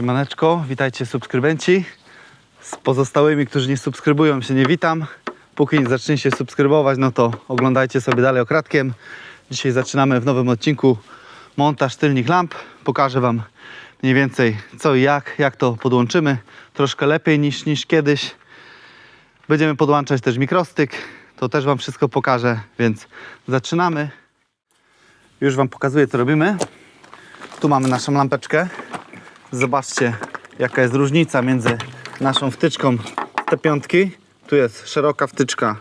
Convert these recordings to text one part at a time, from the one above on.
Siemaneczko, witajcie subskrybenci. Z pozostałymi, którzy nie subskrybują się nie witam. Póki nie zaczniecie subskrybować, no to oglądajcie sobie dalej okradkiem. Dzisiaj zaczynamy w nowym odcinku montaż tylnych lamp. Pokażę Wam mniej więcej co i jak, jak to podłączymy. Troszkę lepiej niż, niż kiedyś. Będziemy podłączać też mikrostyk. To też Wam wszystko pokażę, więc zaczynamy. Już Wam pokazuję co robimy. Tu mamy naszą lampeczkę. Zobaczcie, jaka jest różnica między naszą wtyczką te piątki. Tu jest szeroka wtyczka,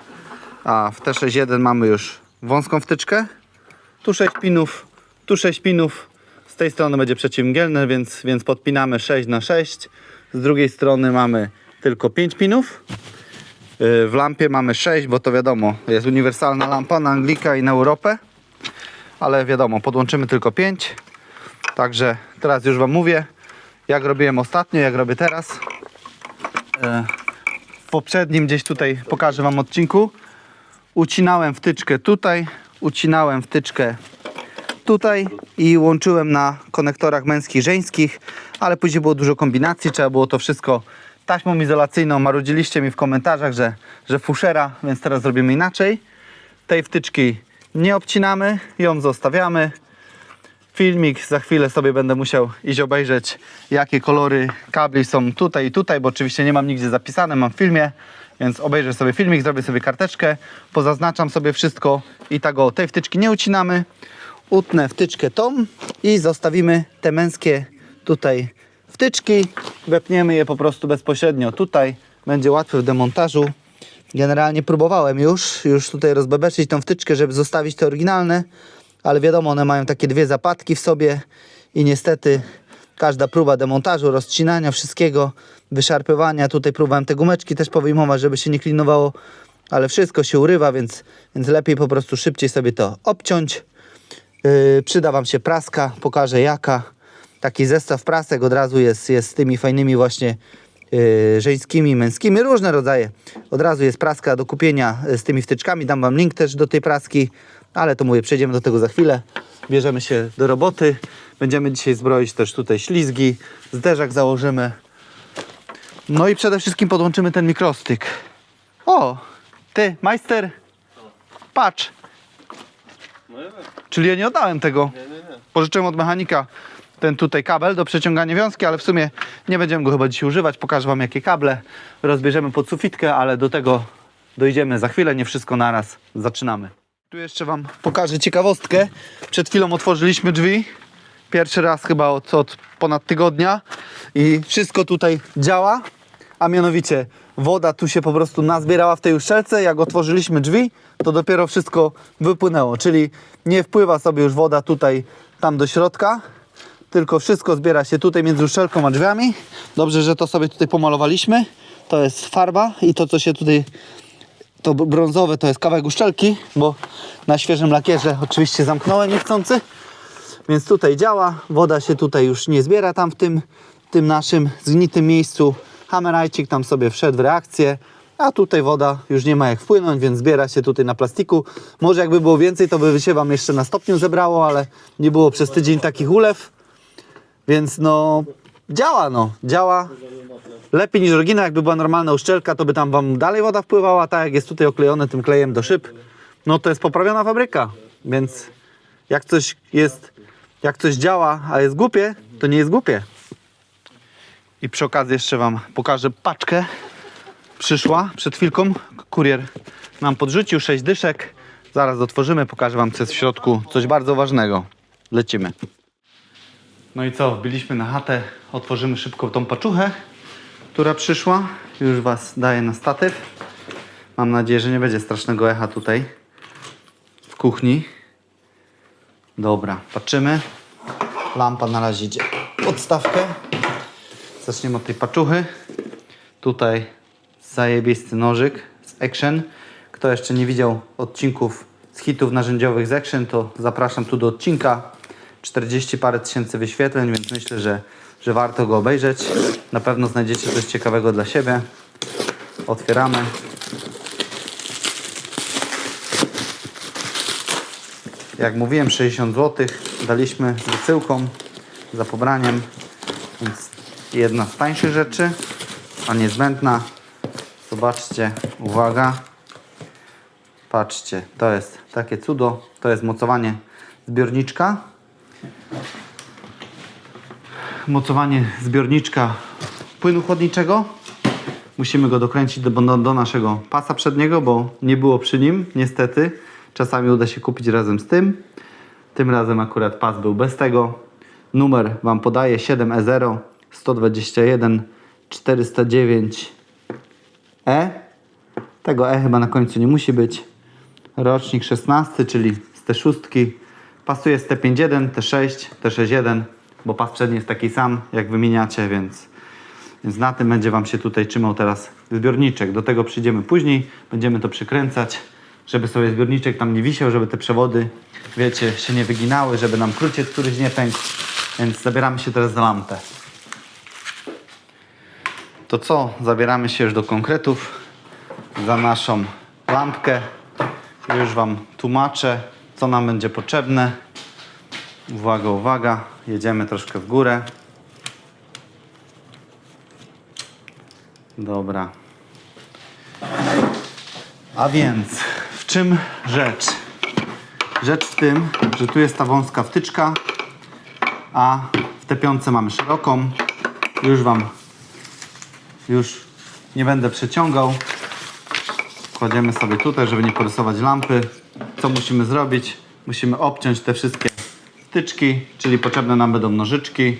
a w T61 mamy już wąską wtyczkę. Tu 6 pinów, tu 6 pinów. Z tej strony będzie przeciwmgielne, więc, więc podpinamy 6 na 6 Z drugiej strony mamy tylko 5 pinów. Yy, W lampie mamy 6, bo to wiadomo, jest uniwersalna lampa na Anglika i na Europę. Ale wiadomo, podłączymy tylko 5. Także teraz już Wam mówię, jak robiłem ostatnio, jak robię teraz. E, W poprzednim gdzieś tutaj pokażę Wam odcinku. Ucinałem wtyczkę tutaj, ucinałem wtyczkę tutaj i łączyłem na konektorach męskich, żeńskich, ale później było dużo kombinacji, trzeba było to wszystko taśmą izolacyjną. Marudziliście mi w komentarzach, że, że fuszera, więc teraz zrobimy inaczej. Tej wtyczki nie obcinamy, ją zostawiamy filmik. Za chwilę sobie będę musiał iść obejrzeć, jakie kolory kabli są tutaj i tutaj, bo oczywiście nie mam nigdzie zapisane, mam w filmie, więc obejrzę sobie filmik, zrobię sobie karteczkę, pozaznaczam sobie wszystko i tak o tej wtyczki nie ucinamy. Utnę wtyczkę tą i zostawimy te męskie tutaj wtyczki, wepniemy je po prostu bezpośrednio tutaj, będzie łatwe w demontażu. Generalnie próbowałem już, już tutaj rozbebeczyć tą wtyczkę, żeby zostawić te oryginalne, ale wiadomo, one mają takie dwie zapadki w sobie i niestety każda próba demontażu, rozcinania wszystkiego, wyszarpywania, tutaj próbowałem te gumeczki też powyjmować, żeby się nie klinowało, ale wszystko się urywa, więc, więc lepiej po prostu szybciej sobie to obciąć. Yy, przyda Wam się praska, pokażę jaka. Taki zestaw prasek od razu jest, jest z tymi fajnymi właśnie yy, żeńskimi, męskimi, różne rodzaje. Od razu jest praska do kupienia yy, z tymi wtyczkami. Dam Wam link też do tej praski, ale to mówię, przejdziemy do tego za chwilę. Bierzemy się do roboty. Będziemy dzisiaj zbroić też tutaj ślizgi, zderzak założymy. No i przede wszystkim podłączymy ten mikrostyk. O, ty, majster, patrz. Czyli ja nie oddałem tego. Pożyczyłem od mechanika ten tutaj kabel do przeciągania wiązki, ale w sumie nie będziemy go chyba dzisiaj używać. Pokażę Wam jakie kable. Rozbierzemy pod sufitkę, ale do tego dojdziemy za chwilę. Nie wszystko naraz. Zaczynamy. Tu jeszcze Wam pokażę ciekawostkę. Przed chwilą otworzyliśmy drzwi. Pierwszy raz chyba od, od ponad tygodnia i wszystko tutaj działa, a mianowicie woda tu się po prostu nazbierała w tej uszczelce. Jak otworzyliśmy drzwi, to dopiero wszystko wypłynęło, czyli nie wpływa sobie już woda tutaj tam do środka, tylko wszystko zbiera się tutaj między uszczelką a drzwiami. Dobrze, że to sobie tutaj pomalowaliśmy. To jest farba i to, co się tutaj to brązowe to jest kawałek uszczelki, bo na świeżym lakierze oczywiście zamknąłem niechcący. Więc tutaj działa, woda się tutaj już nie zbiera tam w tym, tym naszym zgnitym miejscu. Hamerajcik tam sobie wszedł w reakcję, a tutaj woda już nie ma jak wpłynąć, więc zbiera się tutaj na plastiku. Może jakby było więcej, to by się Wam jeszcze na stopniu zebrało, ale nie było przez tydzień takich ulew. Więc no, działa no, działa. Lepiej niż oryginał, jakby była normalna uszczelka, to by tam Wam dalej woda wpływała, tak jak jest tutaj oklejone tym klejem do szyb, no to jest poprawiona fabryka, więc jak coś jest, jak coś działa, a jest głupie, to nie jest głupie. I przy okazji jeszcze Wam pokażę paczkę. Przyszła przed chwilką, kurier nam podrzucił 6 dyszek. Zaraz otworzymy, pokażę Wam co jest w środku, coś bardzo ważnego. Lecimy. No i co, wbiliśmy na chatę, otworzymy szybko tą paczuchę, która przyszła. Już Was daję na statyw. Mam nadzieję, że nie będzie strasznego echa tutaj w kuchni. Dobra, patrzymy. Lampa na razie idzie pod stawkę. Zaczniemy od tej paczuchy. Tutaj zajebisty nożyk z Action. Kto jeszcze nie widział odcinków z hitów narzędziowych z Action, to zapraszam tu do odcinka. 40 parę tysięcy wyświetleń, więc myślę, że, że warto go obejrzeć. Na pewno znajdziecie coś ciekawego dla siebie. Otwieramy. Jak mówiłem, 60 zł daliśmy z wysyłką za pobraniem, więc jedna z tańszych rzeczy, a niezbędna. Zobaczcie, uwaga. Patrzcie, to jest takie cudo. To jest mocowanie zbiorniczka. Mocowanie zbiorniczka płynu chłodniczego. Musimy go dokręcić do, do, do naszego pasa przedniego, bo nie było przy nim, niestety. Czasami uda się kupić razem z tym. Tym razem akurat pas był bez tego. Numer Wam podaję 7E0 121 409 E. Tego E chyba na końcu nie musi być. Rocznik 16, czyli z T6. Pasuje z T51, T6, T61, bo pas przedni jest taki sam, jak wymieniacie, więc, więc na tym będzie Wam się tutaj trzymał teraz zbiorniczek. Do tego przyjdziemy później, będziemy to przykręcać, żeby sobie zbiorniczek tam nie wisiał, żeby te przewody, wiecie, się nie wyginały, żeby nam kruciec któryś nie pękł. Więc zabieramy się teraz za lampę. To co? Zabieramy się już do konkretów za naszą lampkę. Już Wam tłumaczę, co nam będzie potrzebne. Uwaga, uwaga. Jedziemy troszkę w górę. Dobra. A więc, w czym rzecz? Rzecz w tym, że tu jest ta wąska wtyczka, a w te piątce mamy szeroką. Już Wam już nie będę przeciągał. Kładziemy sobie tutaj, żeby nie porysować lampy. Co musimy zrobić? Musimy obciąć te wszystkie wtyczki, czyli potrzebne nam będą nożyczki.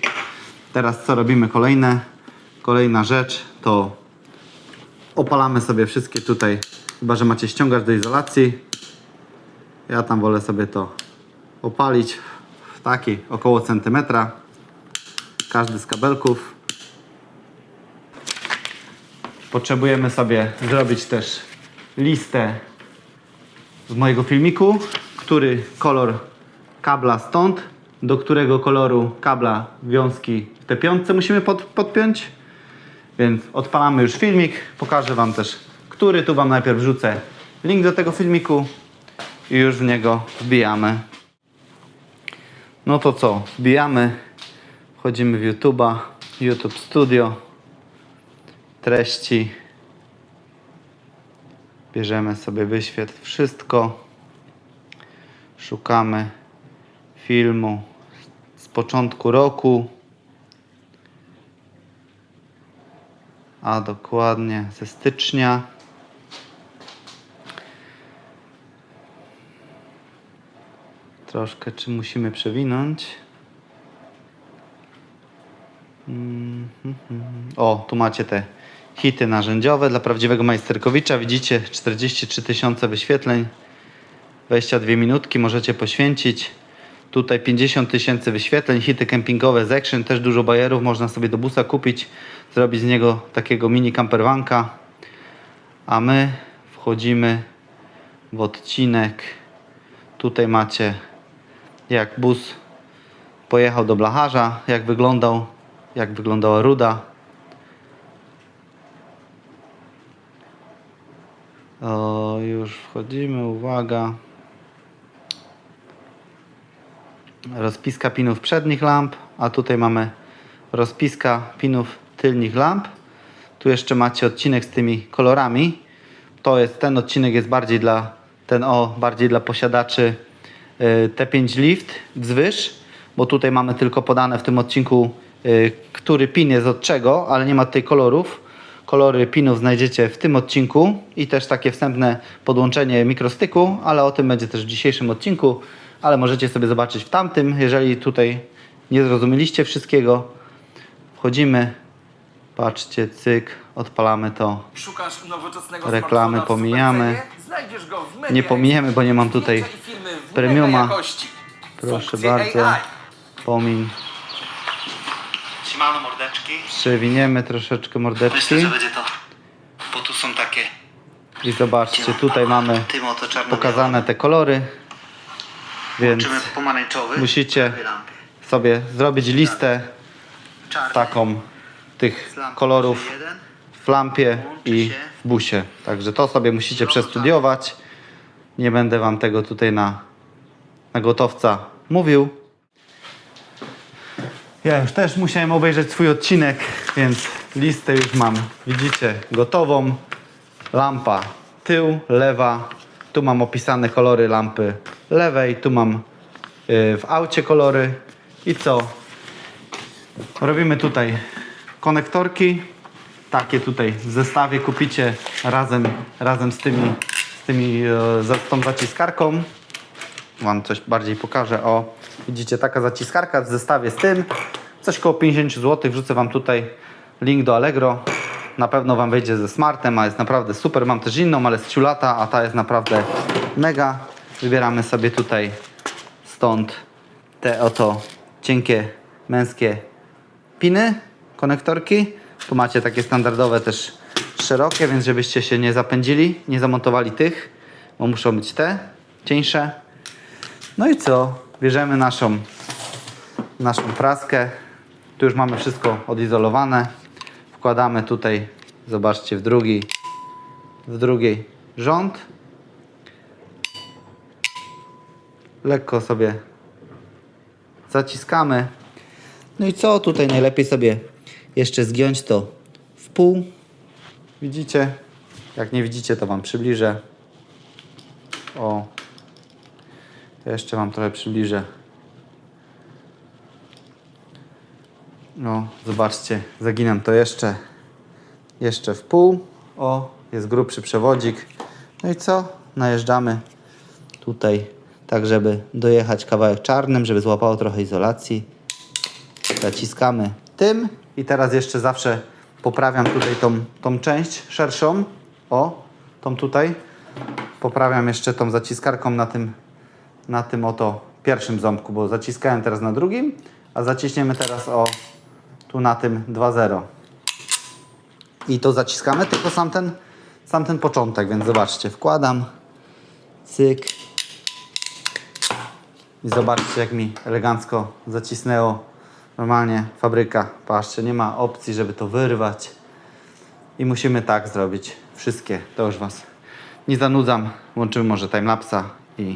Teraz co robimy kolejne? Kolejna rzecz to opalamy sobie wszystkie tutaj, chyba że macie ściągacz do izolacji. Ja tam wolę sobie to opalić w taki około centymetra. Każdy z kabelków. Potrzebujemy sobie zrobić też listę z mojego filmiku, który kolor kabla stąd, do którego koloru kabla wiązki w te piątce musimy pod, podpiąć. Więc odpalamy już filmik, pokażę Wam też, który. Tu Wam najpierw wrzucę link do tego filmiku i już w niego wbijamy. No to co, wbijamy, wchodzimy w YouTube'a, YouTube Studio, treści, bierzemy sobie wyświetl wszystko, szukamy filmu z początku roku, a dokładnie ze stycznia. Troszkę czy musimy przewinąć. Mhm. O, tu macie te hity narzędziowe dla prawdziwego majsterkowicza. Widzicie 43 tysiące wyświetleń. 22 minutki możecie poświęcić. Tutaj 50 tysięcy wyświetleń, hity kempingowe z Action, też dużo bajerów, można sobie do busa kupić, zrobić z niego takiego mini campervanka. A my wchodzimy w odcinek. Tutaj macie jak bus pojechał do blacharza, jak wyglądał, jak wyglądała ruda. O, już wchodzimy, uwaga. rozpiska pinów przednich lamp, a tutaj mamy rozpiska pinów tylnych lamp. Tu jeszcze macie odcinek z tymi kolorami. To jest ten odcinek jest bardziej dla ten o bardziej dla posiadaczy y, T5 Lift wzwyż, bo tutaj mamy tylko podane w tym odcinku y, który pin jest od czego, ale nie ma tutaj kolorów. Kolory pinów znajdziecie w tym odcinku i też takie wstępne podłączenie mikrostyku, ale o tym będzie też w dzisiejszym odcinku ale możecie sobie zobaczyć w tamtym. Jeżeli tutaj nie zrozumieliście wszystkiego, wchodzimy, patrzcie, cyk, odpalamy to. Szukasz nowoczesnego Reklamy pomijamy. Nie pominiemy, bo nie mam tutaj premiuma. Proszę bardzo. Pomin. Siemano mordeczki. Przewiniemy troszeczkę mordeczki. Myślę, że będzie to. Bo tu są takie. I zobaczcie, tutaj mamy pokazane te kolory. Więc musicie sobie zrobić listę taką tych kolorów w lampie i w busie. Także to sobie musicie przestudiować. Nie będę wam tego tutaj na, na gotowca mówił. Ja już też musiałem obejrzeć swój odcinek, więc listę już mam, widzicie, gotową. Lampa tył, lewa. Tu mam opisane kolory lampy lewej, tu mam y, w aucie kolory. I co? Robimy tutaj konektorki. Takie tutaj w zestawie kupicie razem, razem z tymi, z tymi za- z tą zaciskarką. Wam coś bardziej pokażę. O, widzicie, taka zaciskarka w zestawie z tym. Coś koło 50 zł. Wrzucę Wam tutaj link do Allegro. Na pewno Wam wejdzie ze smartem, a jest naprawdę super. Mam też inną, ale z ciulata, a ta jest naprawdę mega. Wybieramy sobie tutaj stąd te oto cienkie męskie piny, konektorki. Tu macie takie standardowe też szerokie, więc żebyście się nie zapędzili, nie zamontowali tych, bo muszą być te cieńsze. No i co? Bierzemy naszą, naszą praskę. Tu już mamy wszystko odizolowane. Wkładamy tutaj, zobaczcie, w drugi, w drugi rząd. Lekko sobie zaciskamy. No i co? Tutaj najlepiej sobie jeszcze zgiąć to w pół. Widzicie? Jak nie widzicie, to Wam przybliżę. O, jeszcze Wam trochę przybliżę. No, zobaczcie, zaginam to jeszcze, jeszcze w pół. O, jest grubszy przewodzik. No i co? Najeżdżamy tutaj, tak żeby dojechać kawałek czarnym, żeby złapało trochę izolacji. Zaciskamy tym i teraz jeszcze zawsze poprawiam tutaj tą, tą część szerszą. O, tą tutaj. Poprawiam jeszcze tą zaciskarką na tym, na tym oto pierwszym ząbku, bo zaciskałem teraz na drugim, a zaciśniemy teraz o tu na tym 2.0. I to zaciskamy, tylko sam ten, sam ten początek, więc zobaczcie, wkładam, cyk i zobaczcie jak mi elegancko zacisnęło normalnie fabryka. Patrzcie, nie ma opcji, żeby to wyrwać. I musimy tak zrobić. Wszystkie. To już Was nie zanudzam. Łączymy może timelapsa i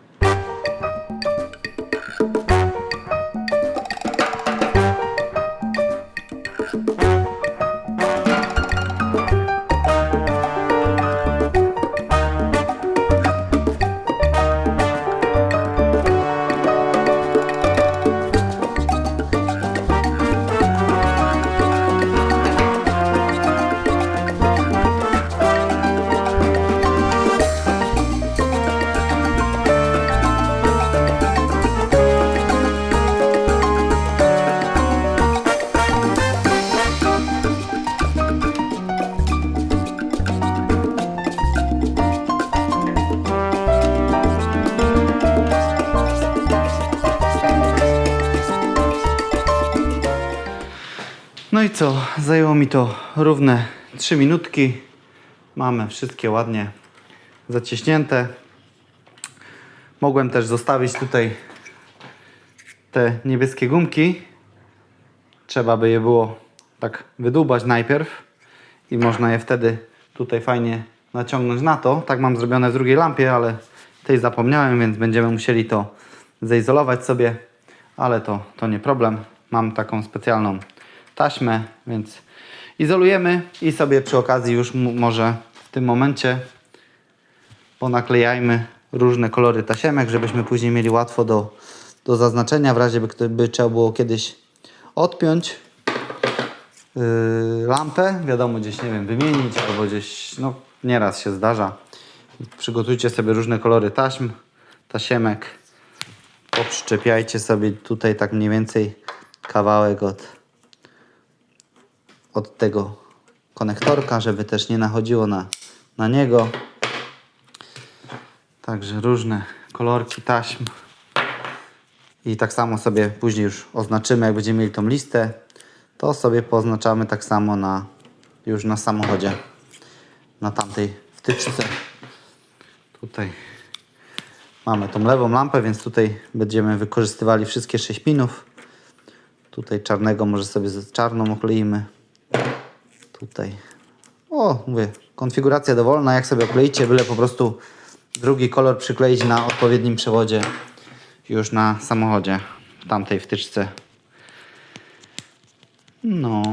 No i co? Zajęło mi to równe 3 minutki. Mamy wszystkie ładnie zaciśnięte. Mogłem też zostawić tutaj te niebieskie gumki. Trzeba by je było tak wydłubać najpierw i można je wtedy tutaj fajnie naciągnąć na to. Tak mam zrobione w drugiej lampie, ale tej zapomniałem, więc będziemy musieli to zaizolować sobie, ale to, to nie problem. Mam taką specjalną taśmę, więc izolujemy i sobie przy okazji już może w tym momencie ponaklejajmy różne kolory tasiemek, żebyśmy później mieli łatwo do, do zaznaczenia, w razie by, by trzeba było kiedyś odpiąć yy, lampę, wiadomo, gdzieś, nie wiem, wymienić albo gdzieś, no nieraz się zdarza. Przygotujcie sobie różne kolory taśm, tasiemek, poprzyczepiajcie sobie tutaj tak mniej więcej kawałek od od tego konektorka, żeby też nie nachodziło na, na niego. Także różne kolorki taśm. I tak samo sobie później już oznaczymy, jak będziemy mieli tą listę, to sobie poznaczamy tak samo na, już na samochodzie, na tamtej wtyczce. Tutaj mamy tą lewą lampę, więc tutaj będziemy wykorzystywali wszystkie 6 pinów. Tutaj czarnego może sobie z czarną okleimy. Tutaj. O, mówię, konfiguracja dowolna, jak sobie okleicie, byle po prostu drugi kolor przykleić na odpowiednim przewodzie już na samochodzie. w tamtej wtyczce. No,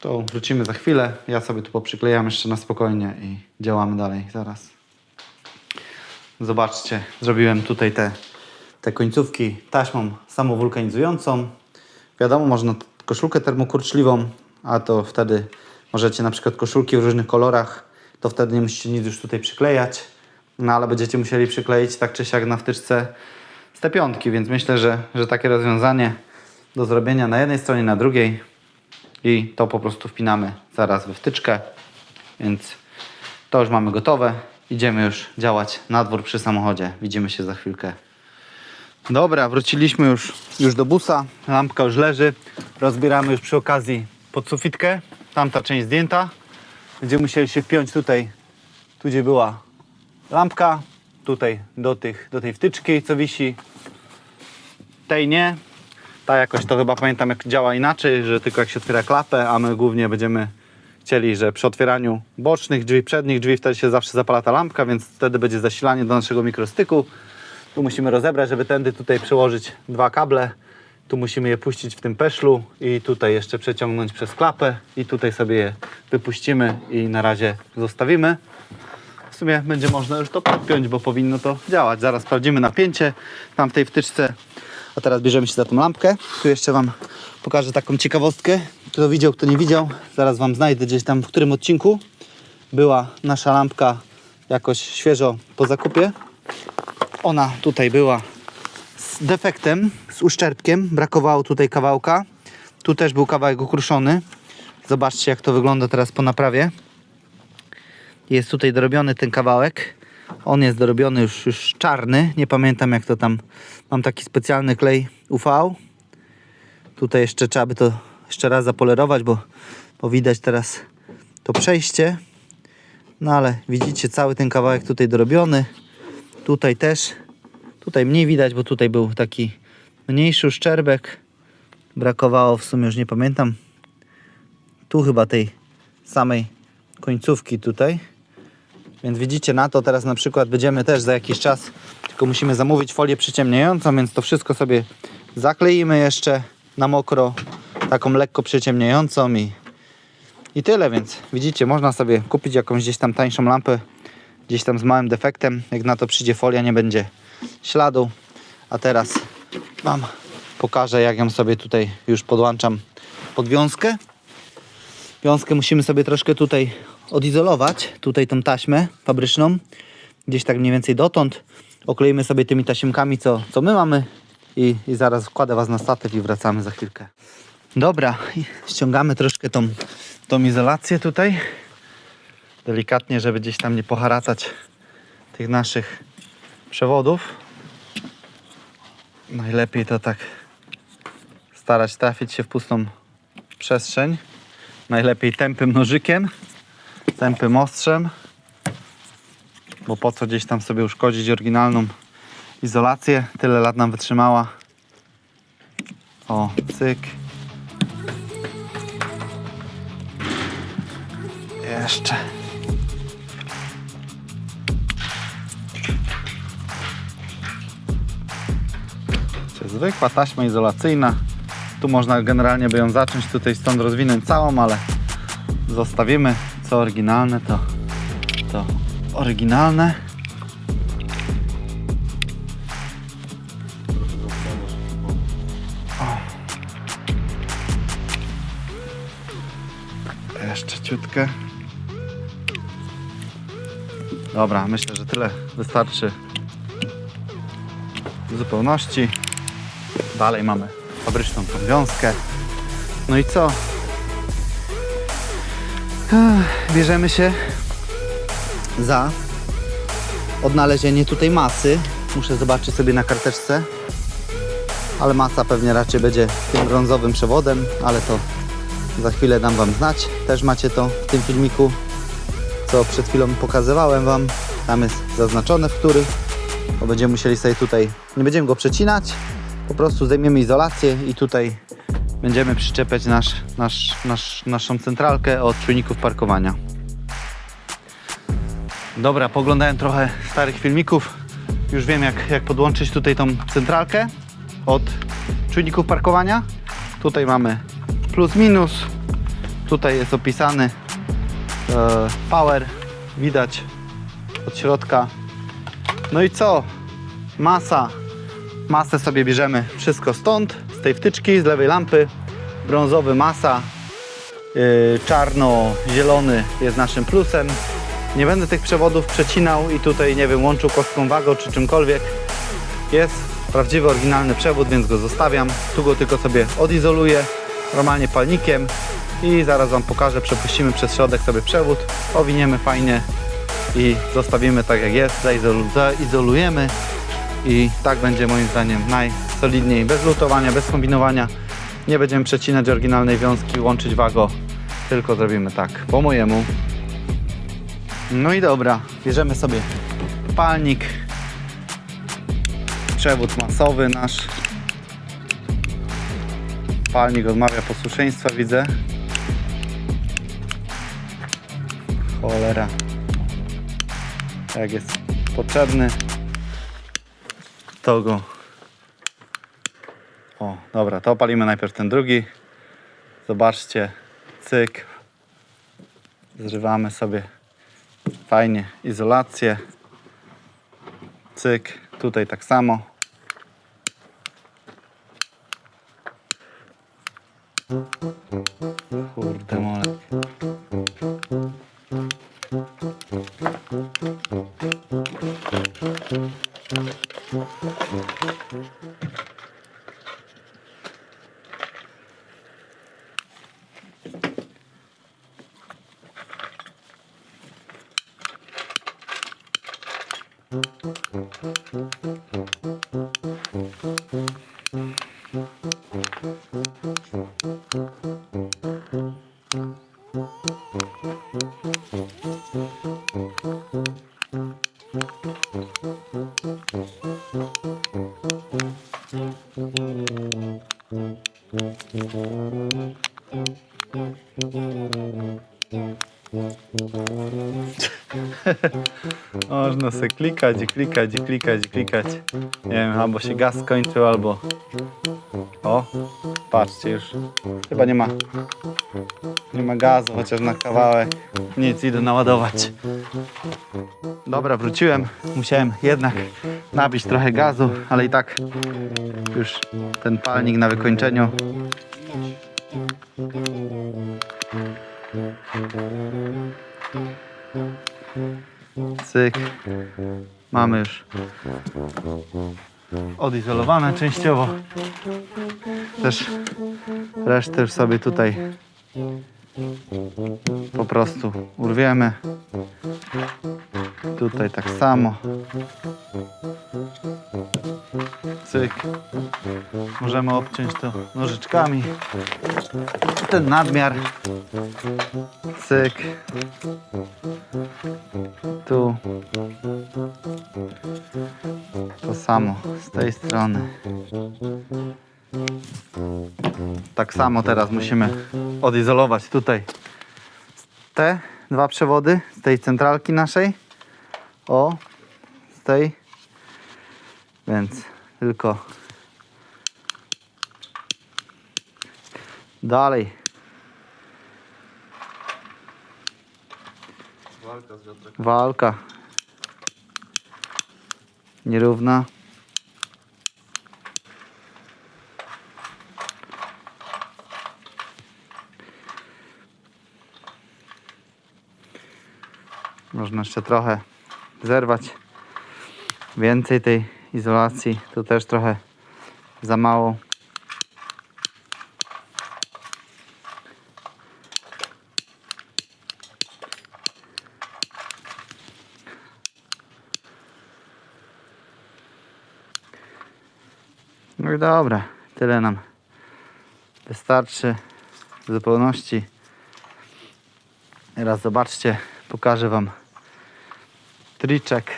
to wrócimy za chwilę. Ja sobie tu poprzyklejam jeszcze na spokojnie i działamy dalej zaraz. Zobaczcie, zrobiłem tutaj te, te końcówki taśmą samowulkanizującą. Wiadomo, można koszulkę termokurczliwą, a to wtedy możecie na przykład koszulki w różnych kolorach, to wtedy nie musicie nic już tutaj przyklejać. No ale będziecie musieli przykleić tak czy siak na wtyczce z te piątki, więc myślę, że, że takie rozwiązanie do zrobienia na jednej stronie, na drugiej i to po prostu wpinamy zaraz we wtyczkę, więc to już mamy gotowe. Idziemy już działać na dwór przy samochodzie. Widzimy się za chwilkę. Dobra, wróciliśmy już, już do busa. Lampka już leży. Rozbieramy już przy okazji podsufitkę. Tamta część zdjęta. Będziemy musieli się wpiąć tutaj, tu gdzie była lampka. Tutaj do, tych, do tej wtyczki, co wisi. Tej nie. Ta jakoś to chyba pamiętam jak działa inaczej, że tylko jak się otwiera klapę, a my głównie będziemy chcieli, że przy otwieraniu bocznych drzwi, przednich drzwi wtedy się zawsze zapala ta lampka, więc wtedy będzie zasilanie do naszego mikrostyku. Tu musimy rozebrać, żeby tędy tutaj przełożyć dwa kable. Tu musimy je puścić w tym peszlu i tutaj jeszcze przeciągnąć przez klapę i tutaj sobie je wypuścimy i na razie zostawimy. W sumie będzie można już to podpiąć, bo powinno to działać. Zaraz sprawdzimy napięcie tam w tej wtyczce. A teraz bierzemy się za tą lampkę. Tu jeszcze Wam pokażę taką ciekawostkę. Kto widział, kto nie widział, zaraz Wam znajdę gdzieś tam w którym odcinku była nasza lampka jakoś świeżo po zakupie. Ona tutaj była z defektem, z uszczerbkiem. Brakowało tutaj kawałka. Tu też był kawałek ukruszony. Zobaczcie, jak to wygląda teraz po naprawie. Jest tutaj dorobiony ten kawałek. On jest dorobiony już, już czarny. Nie pamiętam jak to tam. Mam taki specjalny klej UV. Tutaj jeszcze trzeba by to jeszcze raz zapolerować, bo, bo widać teraz to przejście. No ale widzicie cały ten kawałek tutaj dorobiony. Tutaj też. Tutaj mniej widać, bo tutaj był taki mniejszy uszczerbek. Brakowało w sumie już nie pamiętam. Tu chyba tej samej końcówki tutaj. Więc widzicie na to teraz na przykład będziemy też za jakiś czas, tylko musimy zamówić folię przyciemniającą, więc to wszystko sobie zakleimy jeszcze na mokro, taką lekko przyciemniającą i, i tyle, więc widzicie, można sobie kupić jakąś gdzieś tam tańszą lampę, gdzieś tam z małym defektem, jak na to przyjdzie folia, nie będzie śladu. A teraz Pokażę, jak ją sobie tutaj już podłączam pod wiązkę. Wiązkę musimy sobie troszkę tutaj odizolować, tutaj tą taśmę fabryczną, gdzieś tak mniej więcej dotąd. Okleimy sobie tymi tasiemkami, co, co my mamy i, i zaraz wkładę Was na statyw i wracamy za chwilkę. Dobra, ściągamy troszkę tą, tą izolację tutaj. Delikatnie, żeby gdzieś tam nie poharacać tych naszych przewodów. Najlepiej to tak starać trafić się w pustą przestrzeń. Najlepiej tępym nożykiem, tępym ostrzem. Bo po co gdzieś tam sobie uszkodzić oryginalną izolację? Tyle lat nam wytrzymała. O, cyk. Jeszcze. Zwykła taśma izolacyjna. Tu można generalnie by ją zacząć tutaj stąd rozwinąć całą, ale zostawimy co oryginalne to to oryginalne. Jeszcze ciutkę. Dobra, myślę, że tyle wystarczy w zupełności. Dalej mamy fabryczną tą. No i co? Bierzemy się za odnalezienie tutaj masy. Muszę zobaczyć sobie na karteczce. Ale masa pewnie raczej będzie tym brązowym przewodem, ale to za chwilę dam Wam znać. Też macie to w tym filmiku, co przed chwilą pokazywałem Wam. Tam jest zaznaczone, w których, bo będziemy musieli sobie tutaj, nie będziemy go przecinać, po prostu zdejmiemy izolację i tutaj będziemy przyczepiać nasz, nasz, nasz, naszą centralkę od czujników parkowania. Dobra, poglądałem trochę starych filmików. Już wiem jak, jak podłączyć tutaj tą centralkę. od czujników parkowania. Tutaj mamy plus minus. Tutaj jest opisany e, power. Widać od środka. No i co? Masa. Masę sobie bierzemy wszystko stąd, z tej wtyczki, z lewej lampy. Brązowy masa, yy, czarno-zielony jest naszym plusem. Nie będę tych przewodów przecinał i tutaj, nie wiem, łączył kostką wagą czy czymkolwiek. Jest prawdziwy, oryginalny przewód, więc go zostawiam. Tu go tylko sobie odizoluję normalnie palnikiem i zaraz Wam pokażę. Przepuścimy przez środek sobie przewód, owiniemy fajnie i zostawimy tak jak jest, zaizolu- zaizolujemy i tak będzie moim zdaniem najsolidniej, bez lutowania, bez kombinowania. Nie będziemy przecinać oryginalnej wiązki, łączyć wago, tylko zrobimy tak po mojemu. No i dobra, bierzemy sobie palnik, przewód masowy nasz. Palnik odmawia posłuszeństwa, widzę. Cholera. Jak jest potrzebny, O, dobra, to opalimy najpierw ten drugi. Zobaczcie, cyk. Zrywamy sobie fajnie izolację. Cyk, tutaj tak samo. Kurde mole. Można se klikać i klikać i klikać i klikać. Nie wiem, albo się gaz skończył, albo... O, patrzcie już. Chyba nie ma... Nie ma gazu, chociaż na kawałek. Nic, idę naładować. Dobra, wróciłem. Musiałem jednak nabić trochę gazu, ale i tak już ten palnik na wykończeniu. Cyk. Mamy już odizolowane częściowo. Też resztę już sobie tutaj po prostu urwiemy. Tutaj tak samo. Cyk. Możemy obciąć to nożyczkami. Ten nadmiar. Cyk. Tu. To samo z tej strony. Tak samo teraz musimy odizolować tutaj te dwa przewody z tej centralki naszej. O, z tej. Więc tylko dalej. Walka. Nierówna. Można jeszcze trochę zerwać. Więcej tej izolacji. Tu też trochę za mało. I dobra, tyle nam wystarczy w zupełności. Teraz zobaczcie, pokażę Wam triczek.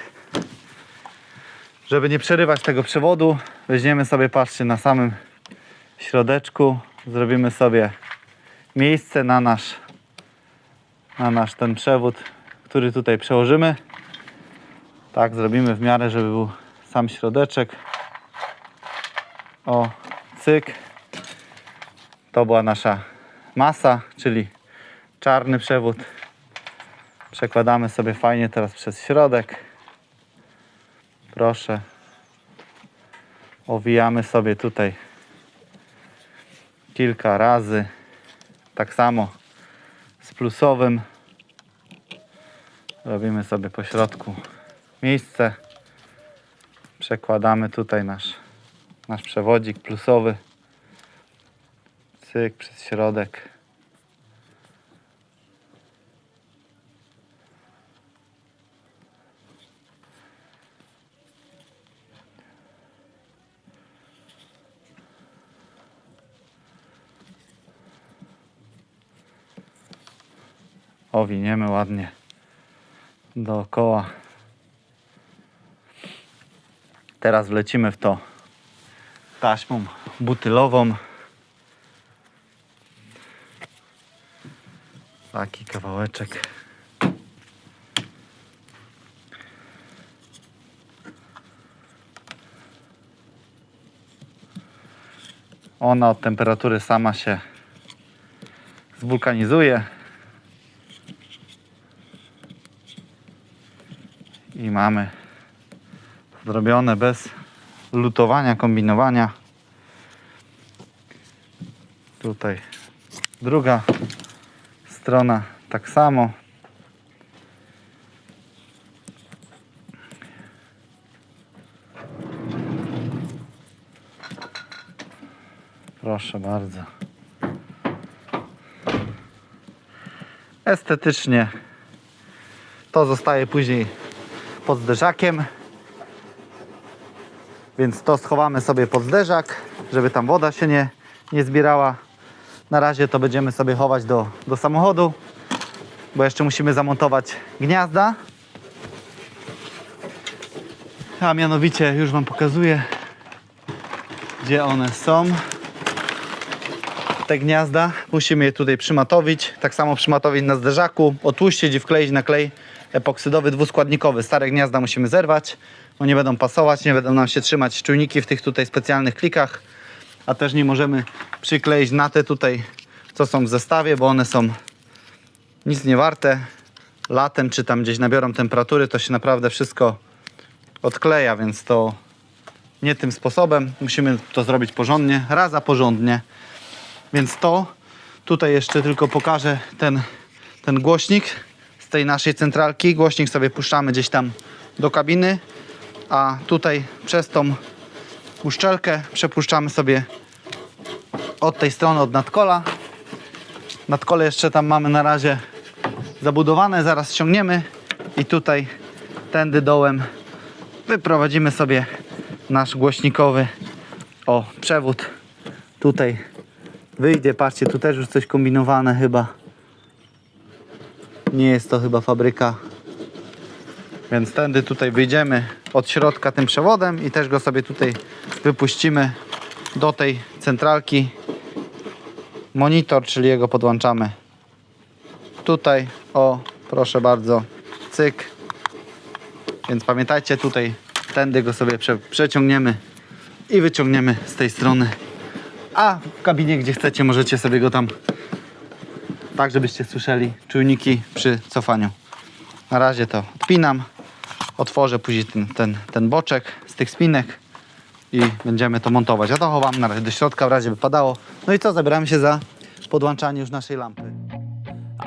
Żeby nie przerywać tego przewodu, weźmiemy sobie, patrzcie, na samym środeczku, zrobimy sobie miejsce na nasz, na nasz ten przewód, który tutaj przełożymy. Tak, zrobimy w miarę, żeby był sam środeczek. O, cyk. To była nasza masa, czyli czarny przewód. Przekładamy sobie fajnie teraz przez środek. Proszę. Owijamy sobie tutaj kilka razy. Tak samo z plusowym. Robimy sobie po środku miejsce. Przekładamy tutaj nasz, nasz przewodzik plusowy. Cyk przez środek. Owiniemy ładnie dookoła. Teraz wlecimy w to taśmą butylową. Taki kawałeczek. Ona od temperatury sama się zwulkanizuje. I mamy zrobione bez lutowania, kombinowania. Tutaj druga strona tak samo. Proszę bardzo. Estetycznie to zostaje później pod zderzakiem. Więc to schowamy sobie pod zderzak, żeby tam woda się nie, nie zbierała. Na razie to będziemy sobie chować do, do samochodu, bo jeszcze musimy zamontować gniazda. A mianowicie już Wam pokazuję, gdzie one są. Te gniazda musimy je tutaj przymatowić, tak samo przymatowić na zderzaku, otłuścić i wkleić na klej epoksydowy dwuskładnikowy. Stare gniazda musimy zerwać, bo nie będą pasować, nie będą nam się trzymać czujniki w tych tutaj specjalnych klikach, a też nie możemy przykleić na te tutaj, co są w zestawie, bo one są nic nie warte. Latem czy tam gdzieś nabiorą temperatury, to się naprawdę wszystko odkleja, więc to nie tym sposobem. Musimy to zrobić porządnie, raz a porządnie. Więc to tutaj jeszcze tylko pokażę ten, ten głośnik z tej naszej centralki. Głośnik sobie puszczamy gdzieś tam do kabiny, a tutaj przez tą uszczelkę przepuszczamy sobie od tej strony, od nadkola. Nadkole jeszcze tam mamy na razie zabudowane, zaraz ściągniemy i tutaj tędy dołem wyprowadzimy sobie nasz głośnikowy o przewód tutaj wyjdzie, patrzcie, tu też już coś kombinowane chyba. Nie jest to chyba fabryka. Więc tędy tutaj wyjdziemy od środka tym przewodem i też go sobie tutaj wypuścimy do tej centralki. Monitor, czyli jego podłączamy tutaj. O, proszę bardzo, cyk. Więc pamiętajcie, tutaj tędy go sobie prze, przeciągniemy i wyciągniemy z tej strony. A w kabinie, gdzie chcecie, możecie sobie go tam tak, żebyście słyszeli czujniki przy cofaniu. Na razie to odpinam, otworzę później ten, ten, ten boczek z tych spinek i będziemy to montować. Ja to chowam na razie do środka, w razie by padało. No i co, zabieramy się za podłączanie już naszej lampy.